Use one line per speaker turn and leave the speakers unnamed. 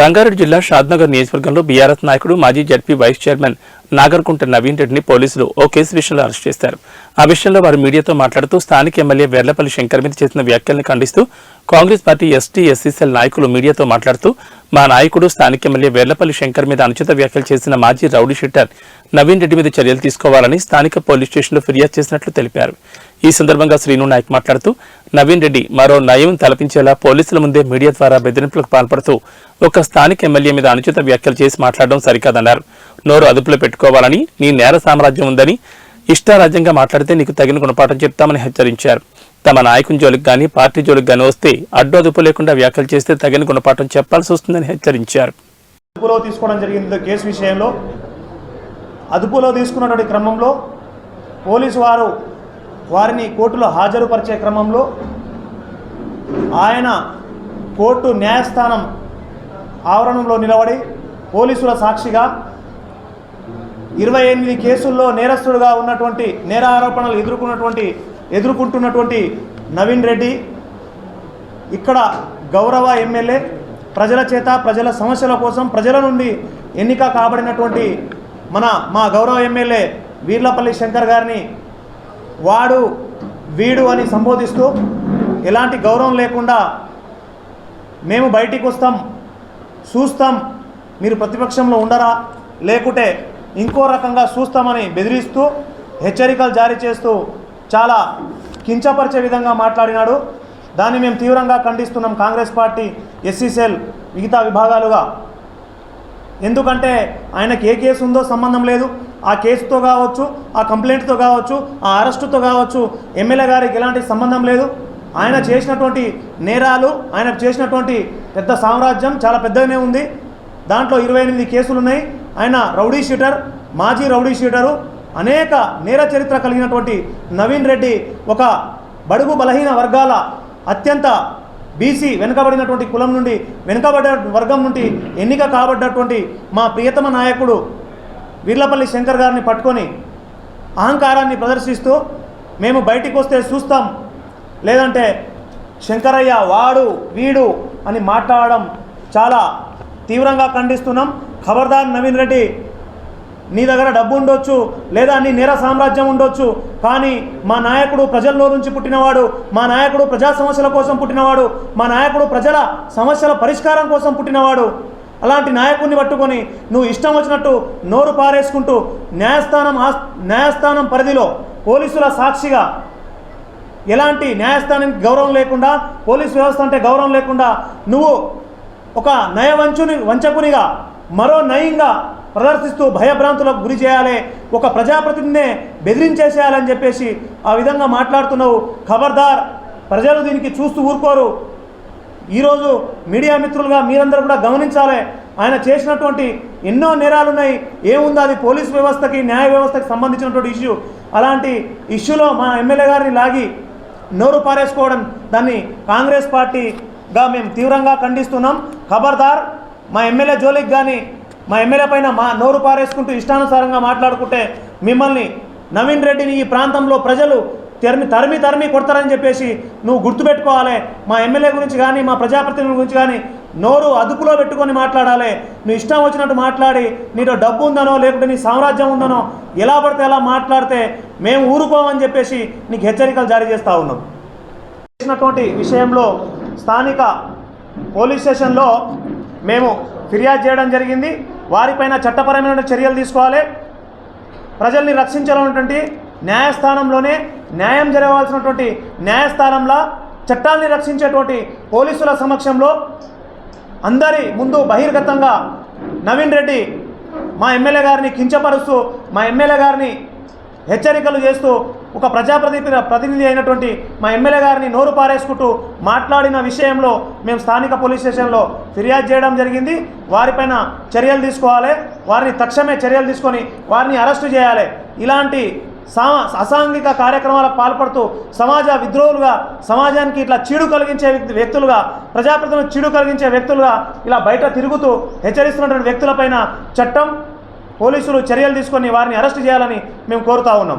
రంగారెడ్డి జిల్లా షాద్నగర్ నియోజకవర్గంలో బీఆర్ఎస్ నాయకుడు మాజీ ZP vice chairman Nagarkunta Naveen రెడ్డిని పోలీసులు ఓ కేసు విషయంలో అరెస్ట్ చేశారు. ఆ విషయంలో వారు మీడియాతో మాట్లాడుతూ స్థానిక ఎమ్మెల్యే వెర్లపల్లి శంకర్ మీద చేసిన వ్యాఖ్యలను ఖండిస్తూ కాంగ్రెస్ పార్టీ ఎస్టీ ఎస్సీసీఎల్ నాయకులు మీడియాతో మాట్లాడుతూ మా నాయకుడు స్థానిక ఎమ్మెల్యే వెర్లపల్లి శంకర్ మీద అనుచిత వ్యాఖ్యలు చేసిన మాజీ రౌడీ షీటర్ నవీన్ రెడ్డి మీద చర్యలు తీసుకోవాలని స్థానిక పోలీస్ స్టేషన్లో ఫిర్యాదు చేసినట్లు తెలిపారు. ఈ సందర్భంగా శ్రీను నాయక్ మాట్లాడుతూ నవీన్ రెడ్డి మరో నయం తలపించేలా పోలీసుల ముందే మీడియా ద్వారా బెదిరింపులకు పాల్పడుతూ ఒక స్థానిక ఎమ్మెల్యే మీద అనుచిత వ్యాఖ్యలు చేసి మాట్లాడడం సరికాదన్నారు. నోరు అదుపులో పెట్టుకోవాలని నీ నేర సామ్రాజ్యం ఉందని ఇష్టారాజ్యంగా మాట్లాడితే నీకు తగిన గుణపాఠం చెప్తామని హెచ్చరించారు. తమ నాయకుని జోలికి కానీ పార్టీ జోలికి కానీ వస్తే అడ్డు అదుపు లేకుండా వ్యాఖ్యలు చేస్తే తగిన గుణపాఠం చెప్పాల్సి వస్తుందని హెచ్చరించారు.
అదుపులో తీసుకోవడం జరిగింది కేసు విషయంలో. అదుపులో తీసుకున్నటువంటి క్రమంలో పోలీసు వారు వారిని కోర్టులో హాజరుపరిచే క్రమంలో ఆయన కోర్టు న్యాయస్థానం ఆవరణంలో నిలబడి పోలీసుల సాక్షిగా ఇరవై ఎనిమిది కేసుల్లో నేరస్తుడుగా ఉన్నటువంటి నేర ఆరోపణలు ఎదుర్కొన్నటువంటి ఎదుర్కొంటున్నటువంటి నవీన్ రెడ్డి ఇక్కడ గౌరవ ఎమ్మెల్యే ప్రజల చేత ప్రజల సమస్యల కోసం ప్రజల నుండి ఎన్నిక కాబడినటువంటి మన మా గౌరవ ఎమ్మెల్యే వీర్లపల్లి శంకర్ గారిని వాడు వీడు అని సంబోధిస్తూ ఎలాంటి గౌరవం లేకుండా మేము బయటికి వస్తాం చూస్తాం మీరు ప్రతిపక్షంలో ఉండరా లేకుంటే ఇంకో రకంగా చూస్తామని బెదిరిస్తూ హెచ్చరికలు జారీ చేస్తూ చాలా కించపరిచే విధంగా మాట్లాడినాడు. దాన్ని మేము తీవ్రంగా ఖండిస్తున్నాం కాంగ్రెస్ పార్టీ ఎస్సీసెల్ మిగతా విభాగాలుగా. ఎందుకంటే ఆయనకి ఏ కేసు ఉందో సంబంధం లేదు. ఆ కేసుతో కావచ్చు ఆ కంప్లైంట్తో కావచ్చు ఆ అరెస్టుతో కావచ్చు ఎమ్మెల్యే గారికి ఎలాంటి సంబంధం లేదు. ఆయన చేసినటువంటి నేరాలు ఆయన చేసినటువంటి పెద్ద సామ్రాజ్యం చాలా పెద్దగానే ఉంది. దాంట్లో ఇరవై ఎనిమిది కేసులు ఉన్నాయి. ఆయన రౌడీ షీటర్ మాజీ రౌడీ షీటరు అనేక నేర చరిత్ర కలిగినటువంటి నవీన్ రెడ్డి ఒక బడుగు బలహీన వర్గాల అత్యంత బీసీ వెనుకబడినటువంటి కులం నుండి వెనుకబడ్డ వర్గం నుండి ఎన్నిక కాబడ్డటువంటి మా ప్రియతమ నాయకుడు వీర్లపల్లి శంకర్ గారిని పట్టుకొని అహంకారాన్ని ప్రదర్శిస్తూ మేము బయటికి వస్తే చూస్తాం. లేదంటే శంకరయ్య వాడు వీడు అని మాట్లాడడం చాలా తీవ్రంగా ఖండిస్తున్నాం. ఖబర్దార్ నవీన్ రెడ్డి నీ దగ్గర డబ్బు ఉండొచ్చు లేదా నీ నేర సామ్రాజ్యం ఉండొచ్చు కానీ మా నాయకుడు ప్రజల్లో నుంచి పుట్టినవాడు మా నాయకుడు ప్రజా సమస్యల కోసం పుట్టినవాడు మా నాయకుడు ప్రజల సమస్యల పరిష్కారం కోసం పుట్టినవాడు అలాంటి నాయకుడిని పట్టుకొని నువ్వు ఇష్టం వచ్చినట్టు నోరు పారేసుకుంటూ న్యాయస్థానం ఆస్- న్యాయస్థానం పరిధిలో పోలీసుల సాక్షిగా ఎలాంటి న్యాయస్థానానికి గౌరవం లేకుండా పోలీస్ వ్యవస్థ అంటే గౌరవం లేకుండా నువ్వు ఒక నయవంచుని వంచకునిగా మరో నయంగా ప్రదర్శిస్తూ భయభ్రాంతులకు గురి చేయాలి ఒక ప్రజాప్రతినిధినే బెదిరించేసేయాలని చెప్పేసి ఆ విధంగా మాట్లాడుతున్నావు. ఖబర్దార్. ప్రజలు దీనికి చూస్తూ ఊరుకోరు. ఈరోజు మీడియా మిత్రులుగా మీరందరూ కూడా గమనించాలి. ఆయన చేసినటువంటి ఎన్నో నేరాలు ఉన్నాయి. ఏముందో? అది పోలీస్ వ్యవస్థకి న్యాయ వ్యవస్థకి సంబంధించినటువంటి ఇష్యూ. అలాంటి ఇష్యూలో మా ఎమ్మెల్యే గారిని లాగి నోరు పారేసుకోవడం దాన్ని కాంగ్రెస్ పార్టీగా మేము తీవ్రంగా ఖండిస్తున్నాం. ఖబర్దార్ మా ఎమ్మెల్యే జోలికి కానీ మా ఎమ్మెల్యే పైన మా నోరు పారేసుకుంటూ ఇష్టానుసారంగా మాట్లాడుకుంటే మిమ్మల్ని నవీన్ రెడ్డిని ఈ ప్రాంతంలో ప్రజలు తరిమి తరిమి తరిమి కొడతారని చెప్పేసి నువ్వు గుర్తుపెట్టుకోవాలి. మా ఎమ్మెల్యే గురించి కానీ మా ప్రజాప్రతినిధుల గురించి కానీ నోరు అదుపులో పెట్టుకొని మాట్లాడాలి. నువ్వు ఇష్టం వచ్చినట్టు మాట్లాడి నీతో డబ్బు ఉందనో లేకుంటే నీ సామ్రాజ్యం ఉందనో ఎలా పడితే ఎలా మాట్లాడితే మేము ఊరుకోమని చెప్పేసి నీకు హెచ్చరికలు జారీ చేస్తూ ఉన్నాం. చేసినటువంటి విషయంలో స్థానిక పోలీస్ స్టేషన్లో మేము ఫిర్యాదు చేయడం జరిగింది. వారిపైన చట్టపరమైన చర్యలు తీసుకోవాలి. ప్రజల్ని రక్షించాలన్నటువంటి న్యాయస్థానంలోనే న్యాయం జరగవలసినటువంటి న్యాయస్థానంలో చట్టాన్ని రక్షించేటువంటి పోలీసుల సమక్షంలో అందరి ముందు బహిర్గతంగా నవీన్ రెడ్డి మా ఎమ్మెల్యే గారిని కించపరుస్తూ మా ఎమ్మెల్యే గారిని హెచ్చరికలు చేస్తూ ఒక ప్రజాప్రతి ప్రతినిధి అయినటువంటి మా ఎమ్మెల్యే గారిని నోరు పారేసుకుంటూ మాట్లాడిన విషయంలో మేము స్థానిక పోలీస్ స్టేషన్లో ఫిర్యాదు చేయడం జరిగింది. వారిపైన చర్యలు తీసుకోవాలి. వారిని తక్షణమే చర్యలు తీసుకొని వారిని అరెస్టు చేయాలి. ఇలాంటి సా అసాంఘిక కార్యక్రమాలకు పాల్పడుతూ సమాజ విద్రోహులుగా సమాజానికి ఇట్లా చీడు కలిగించే వ్యక్తి- వ్యక్తులుగా ప్రజాప్రతినిధులు చీడు కలిగించే వ్యక్తులుగా ఇలా బయట తిరుగుతూ హెచ్చరిస్తున్నటువంటి వ్యక్తులపైన చట్టం పోలీసులు చర్యలు తీసుకొని వారిని అరెస్ట్ చేయాలని మేము కోరుతా ఉన్నాం.